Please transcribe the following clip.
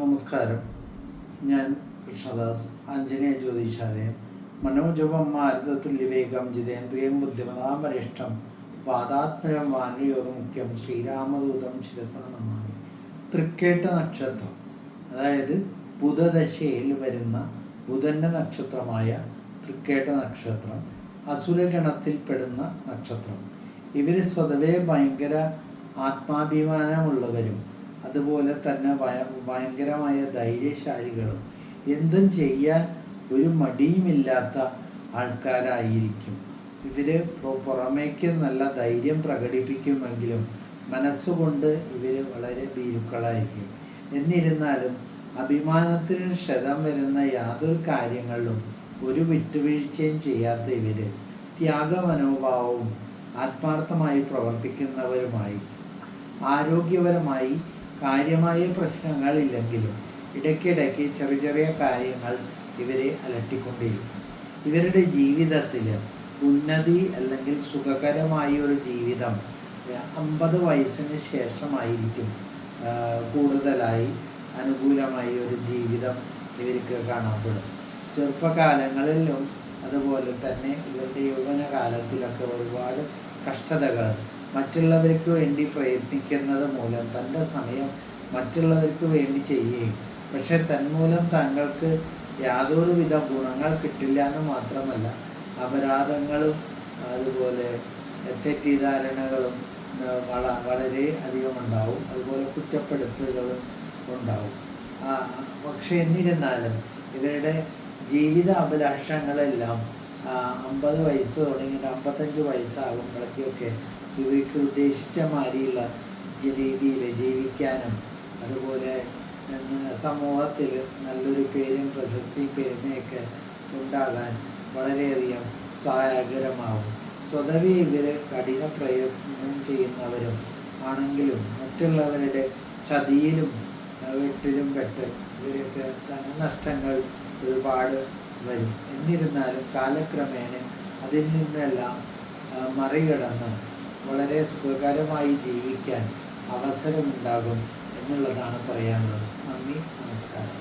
നമസ്കാരം. ഞാൻ കൃഷ്ണദാസ് ആഞ്ജനേയ ജ്യോതിഷാലയം മനോജപം മാരുതത്തുല്യവേഗം ജിതേന്ദ്രിയം ബുദ്ധിമതാമരിഷ്ടം വാദാത്മകം വാനയോധമുഖ്യം ശ്രീരാമദൂതം ശിരസനമാമി തൃക്കേട്ട നക്ഷത്രം. അതായത് ബുധദശയിൽ വരുന്ന ബുധന്റെ നക്ഷത്രമായ തൃക്കേട്ട നക്ഷത്രം അസുരഗണത്തിൽപ്പെടുന്ന നക്ഷത്രം. ഇവർ സ്വതവേ ഭയങ്കര ആത്മാഭിമാനമുള്ളവരും അതുപോലെ തന്നെ ഭയ- ഭയങ്കരമായ ധൈര്യശാലികളും. എന്തും ചെയ്യാൻ ഒരു മടിയുമില്ലാത്ത ആൾക്കാരായിരിക്കും. ഇവർ പുറ- പുറമേക്ക് നല്ല ധൈര്യം പ്രകടിപ്പിക്കുമെങ്കിലും മനസ്സുകൊണ്ട് ഇവർ വളരെ ഭീരുക്കളായിരിക്കും. എന്നിരുന്നാലും അഭിമാനത്തിന് ക്ഷതം വരുന്ന യാതൊരു കാര്യങ്ങളിലും ഒരു വിട്ടുവീഴ്ചയും ചെയ്യാത്ത ഇവർ ത്യാഗമനോഭാവവും ആത്മാർത്ഥമായി പ്രവർത്തിക്കുന്നവരുമായി ആരോഗ്യപരമായി കാര്യമായ പ്രശ്നങ്ങളില്ലെങ്കിലും ഇടയ്ക്കിടയ്ക്ക് ചെറിയ ചെറിയ കാര്യങ്ങൾ ഇവരെ അലട്ടിക്കൊണ്ടേയിരിക്കും. ഇവരുടെ ജീവിതത്തിൽ ഉന്നതി അല്ലെങ്കിൽ സുഖകരമായ ഒരു ജീവിതം അമ്പത് വയസ്സിന് ശേഷമായിരിക്കും കൂടുതലായി അനുകൂലമായ ഒരു ജീവിതം ഇവർക്ക് കാണപ്പെടും ചെറുപ്പകാലങ്ങളിലും അതുപോലെ തന്നെ ഇവരുടെ യൗവനകാലത്തിലൊക്കെ ഒരുപാട് കഷ്ടതകൾ മറ്റുള്ളവർക്ക് വേണ്ടി പ്രയത്നിക്കുന്നത് മൂലം തന്റെ സമയം മറ്റുള്ളവർക്ക് വേണ്ടി ചെയ്യുകയും പക്ഷെ തന്മൂലം തങ്ങൾക്ക് യാതൊരുവിധ ഗുണങ്ങൾ കിട്ടില്ല എന്ന് മാത്രമല്ല അപരാധങ്ങളും അതുപോലെ തെറ്റിദ്ധാരണകളും വള വളരെ അധികം ഉണ്ടാവും. അതുപോലെ കുറ്റപ്പെടുത്തലുകളും ഉണ്ടാവും. പക്ഷെ എന്നിരുന്നാലും ഇവരുടെ ജീവിത അഭിലാഷങ്ങളെല്ലാം അമ്പത് വയസ്സ് തുടങ്ങി അമ്പത്തഞ്ച് വയസ്സാകുമ്പോഴേക്കൊക്കെ ഇവർക്ക് ഉദ്ദേശിച്ച മാതിരിയുള്ള രീതിയിൽ ജീവിക്കാനും അതുപോലെ സമൂഹത്തിൽ നല്ലൊരു പേരും പ്രശസ്തിയും പെരുമയൊക്കെ ഉണ്ടാകാൻ വളരെയധികം സഹായകരമാകും. സ്വതവേ ഇവർ കഠിന പ്രയത്നം ചെയ്യുന്നവരും ആണെങ്കിലും മറ്റുള്ളവരുടെ ചതിയിലും വെട്ടിലും പെട്ട് ഇവരൊക്കെ ധനനഷ്ടങ്ങൾ ഒരുപാട് വരും. എന്നിരുന്നാലും കാലക്രമേണ അതിൽ നിന്നെല്ലാം മറികടന്ന് വളരെ സുഖകരമായി ജീവിക്കാൻ അവസരമുണ്ടാകും എന്നുള്ളതാണ് പറയാനുള്ളത്. നന്ദി നമസ്കാരം.